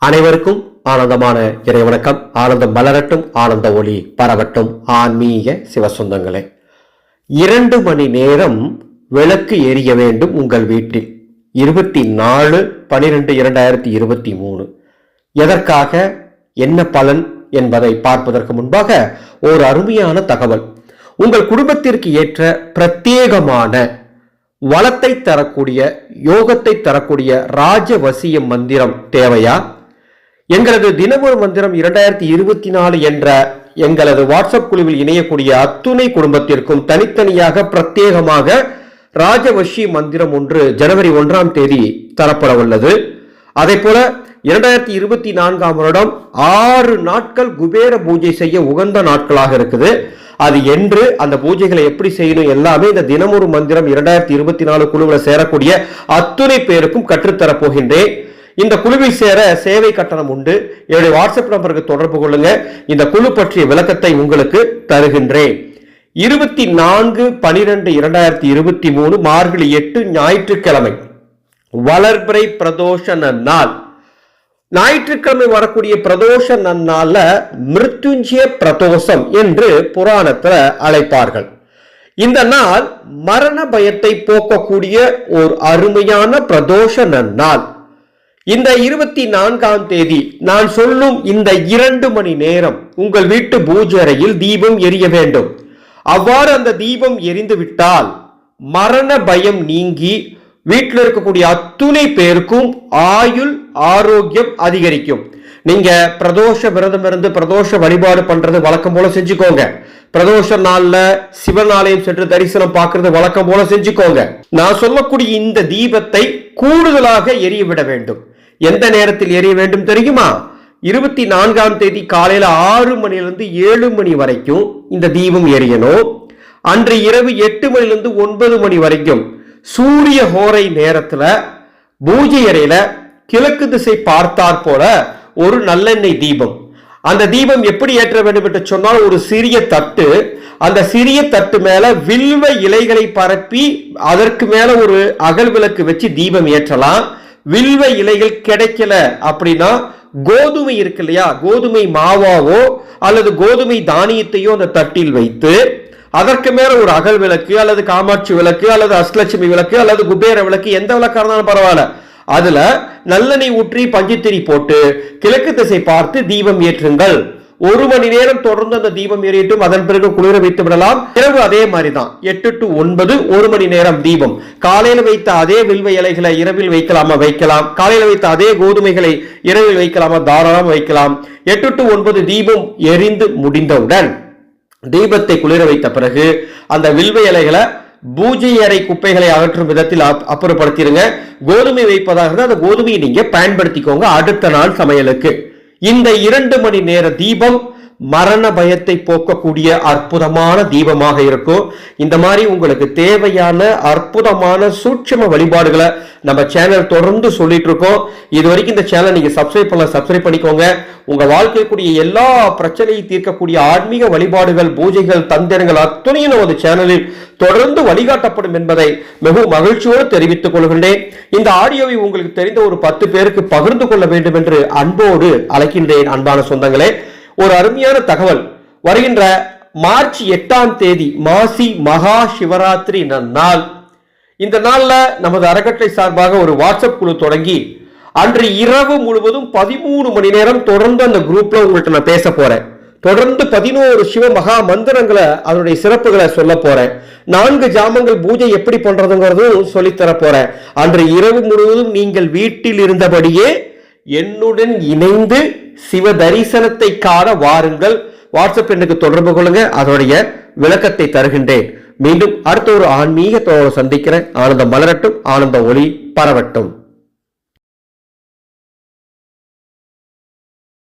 அனைவருக்கும் ஆனந்தமான இறை வணக்கம் ஆனந்தம் மலரட்டும் ஆனந்த ஒளி பரவட்டும். ஆன்மீக சிவசொந்தங்களே இரண்டு மணி நேரம் விளக்கு எரிய வேண்டும் உங்கள் வீட்டில். இருபத்தி நாலு பனிரெண்டு இரண்டாயிரத்தி இருபத்தி மூணு. எதற்காக? என்ன பலன் என்பதை பார்ப்பதற்கு முன்பாக ஒரு அருமையான தகவல். உங்கள் குடும்பத்திற்கு ஏற்ற பிரத்யேகமான வளத்தை தரக்கூடிய யோகத்தை தரக்கூடிய ராஜவசிய மந்திரம் தேவையா? எங்களது தினமொரு மந்திரம் இரண்டாயிரத்தி இருபத்தி நாலு என்ற எங்களது வாட்ஸ்அப் குழுவில் இணையக்கூடிய அத்துணை குடும்பத்திற்கும் தனித்தனியாக பிரத்யேகமாக ராஜவஷி மந்திரம் ஒன்று ஜனவரி ஒன்றாம் தேதி தரப்பட உள்ளது. அதே போல இரண்டாயிரத்தி இருபத்தி நான்காம் வருடம் ஆறு நாட்கள் குபேர பூஜை செய்ய உகந்த நாட்களாக இருக்குது. அது என்று அந்த பூஜைகளை எப்படி செய்யணும் எல்லாமே இந்த தினமொரு மந்திரம் இரண்டாயிரத்தி இருபத்தி நாலு குழுவில் சேரக்கூடிய அத்துணை பேருக்கும் கற்றுத்தரப் போகின்றேன். இந்த குழுவில் சேர சேவை கட்டணம் உண்டு. என்னுடைய வாட்ஸ்அப் நம்பருக்கு தொடர்பு கொள்ளுங்க. இந்த குழு பற்றிய விளக்கத்தை உங்களுக்கு தருகின்றேன். இருபத்தி நான்கு பனிரெண்டு இரண்டாயிரத்தி இருபத்தி மூணு மார்கழி எட்டு ஞாயிற்றுக்கிழமை. வளர்பிறை பிரதோஷ நன்னாள். ஞாயிற்றுக்கிழமை வரக்கூடிய பிரதோஷ நன்னால மிருத்யுஞ்சய பிரதோஷம் என்று புராணத்தில் அழைப்பார்கள். இந்த நாள் மரண பயத்தை போக்கக்கூடிய ஒரு அருமையான பிரதோஷ நன்னாள். இந்த இருபத்தி நான்காம் தேதி நான் சொல்லும் இந்த இரண்டு மணி நேரம் உங்கள் வீட்டு பூஜை அறையில் தீபம் எரிய வேண்டும். அவ்வாறு அந்த தீபம் எரிந்து விட்டால் மரண பயம் நீங்கி வீட்டில் இருக்கக்கூடிய அத்துணை பேருக்கும் ஆயுள் ஆரோக்கியம் அதிகரிக்கும். நீங்க பிரதோஷ விரதம் இருந்து பிரதோஷ வழிபாடு பண்றது வழக்கம் போல செஞ்சுக்கோங்க. பிரதோஷ நாள்ல சிவன் ஆலயம் சென்று தரிசனம் பார்க்கறது வழக்கம் போல செஞ்சுக்கோங்க. நான் சொல்லக்கூடிய இந்த தீபத்தை கூடுதலாக எரிய விட வேண்டும். எந்த நேரத்தில் எரிய வேண்டும் தெரியுமா? இருபத்தி நான்காம் தேதி காலையில ஆறு மணிலிருந்து ஏழு மணி வரைக்கும் இந்த தீபம் எரியணும். அன்று இரவு எட்டு மணிலிருந்து ஒன்பது மணி வரைக்கும் சூரிய ஹோரை நேரத்துல பூஜை அறையில கிழக்கு திசை பார்த்தாற் போல ஒரு நல்லெண்ணெய் தீபம். அந்த தீபம் எப்படி ஏற்ற வேண்டும் என்று சொன்னால் ஒரு சிறிய தட்டு. அந்த சிறிய தட்டு மேல வில்வ இலைகளை பரப்பி அதற்கு மேல ஒரு அகல் விளக்கு வச்சு தீபம் ஏற்றலாம். வில்வ இலைகள் கிடைக்கல அப்படின்னா கோதுமை இருக்கு இல்லையா? கோதுமை மாவாவோ அல்லது கோதுமை தானியத்தையோ அந்த தட்டில் வைத்து அதற்கு மேல ஒரு அகல் விளக்கு அல்லது காமாட்சி விளக்கு அல்லது அஷ்டலட்சுமி விளக்கு அல்லது குபேர விளக்கு எந்த விளக்கா இருந்தாலும் பரவாயில்ல. அதுல நல்லெண்ணெய் ஊற்றி பஞ்சுத்திரி போட்டு கிழக்கு திசை பார்த்து தீபம் ஏற்றுங்கள். ஒரு மணி நேரம் தொடர்ந்து அந்த தீபம் எரியட்டும் அதன் பிறகு குளிர வைத்து விடலாம். இரவு அதே மாதிரி தான் எட்டு டு ஒன்பது ஒரு மணி நேரம் தீபம். காலையில வைத்த அதே வில்வ இலைகளை இரவில் வைக்கலாமா? வைக்கலாம். காலையில வைத்த அதே கோதுமைகளை இரவில் வைக்கலாமா? தாராளமாக வைக்கலாம். எட்டு டு ஒன்பது தீபம் எரிந்து முடிந்தவுடன் தீபத்தை குளிர வைத்த பிறகு அந்த வில்வ இலைகளை பூஜை அறை குப்பைகளை அகற்றும் விதத்தில் அப்- அப்புறப்படுத்திடுங்க கோதுமை வைப்பதாக இருந்தால் அந்த கோதுமையை நீங்க பயன்படுத்திக்கோங்க. அடுத்த நாள் சமையலுக்கு. இந்த இரண்டு மணி நேர தீபம் மரண பயத்தை போக்கக்கூடிய அற்புதமான தீபமாக இருக்கும். இந்த மாதிரி உங்களுக்கு தேவையான அற்புதமான சூட்சம வழிபாடுகளை நம்ம சேனல் தொடர்ந்து சொல்லிட்டு இருக்கோம். இது வரைக்கும் இந்த சேனல் நீங்க சப்ஸ்கிரைப் பண்ணல சப்ஸ்கிரைப் பண்ணிக்கோங்க. உங்க வாழ்க்கைக்குரிய எல்லா பிரச்சனையும் தீர்க்கக்கூடிய ஆன்மீக வழிபாடுகள் பூஜைகள் தந்திரங்கள் அத்துணையும் நமது சேனலில் தொடர்ந்து வழிகாட்டப்படும் என்பதை மிகவும் மகிழ்ச்சியோடு தெரிவித்துக் கொள்கின்றேன். இந்த ஆடியோவை உங்களுக்கு தெரிந்த ஒரு பத்து பேருக்கு பகிர்ந்து கொள்ள வேண்டும் என்று அன்போடு அழைக்கின்றேன் அன்பான சொந்தங்களே. ஒரு அருமையான தகவல். வருகின்ற மார்ச் எட்டாம் தேதி மாசி மகா சிவராத்திரி நாள். இந்த நாளில் நமது அறக்கட்டளை சார்பாக ஒரு வாட்ஸ்அப் குழு தொடங்கி அன்று இரவு முழுவதும் பதிமூணு மணி நேரம் தொடர்ந்து அந்த குரூப்ல உங்கள்கிட்ட நான் பேச போறேன். தொடர்ந்து பதினோரு சிவ மகா மந்திரங்களை அதனுடைய சிறப்புகளை சொல்ல போறேன். நான்கு ஜாமங்கள் பூஜை எப்படி பண்றதுங்கிறதும் சொல்லித்தர போறேன். அன்று இரவு முழுவதும் நீங்கள் வீட்டில் இருந்தபடியே என்னுடன் இணைந்து சிவ தரிசனத்தை காண வாருங்கள். வாட்ஸ்அப் எண்ணுக்கு தொடர்பு கொள்ளுங்க. அதோடைய விளக்கத்தை தருகின்றேன். மீண்டும் அடுத்த ஒரு ஆன்மீக சந்திக்கிறேன். ஆனந்தம் மலரட்டும். ஆனந்த ஒளி பரவட்டும்.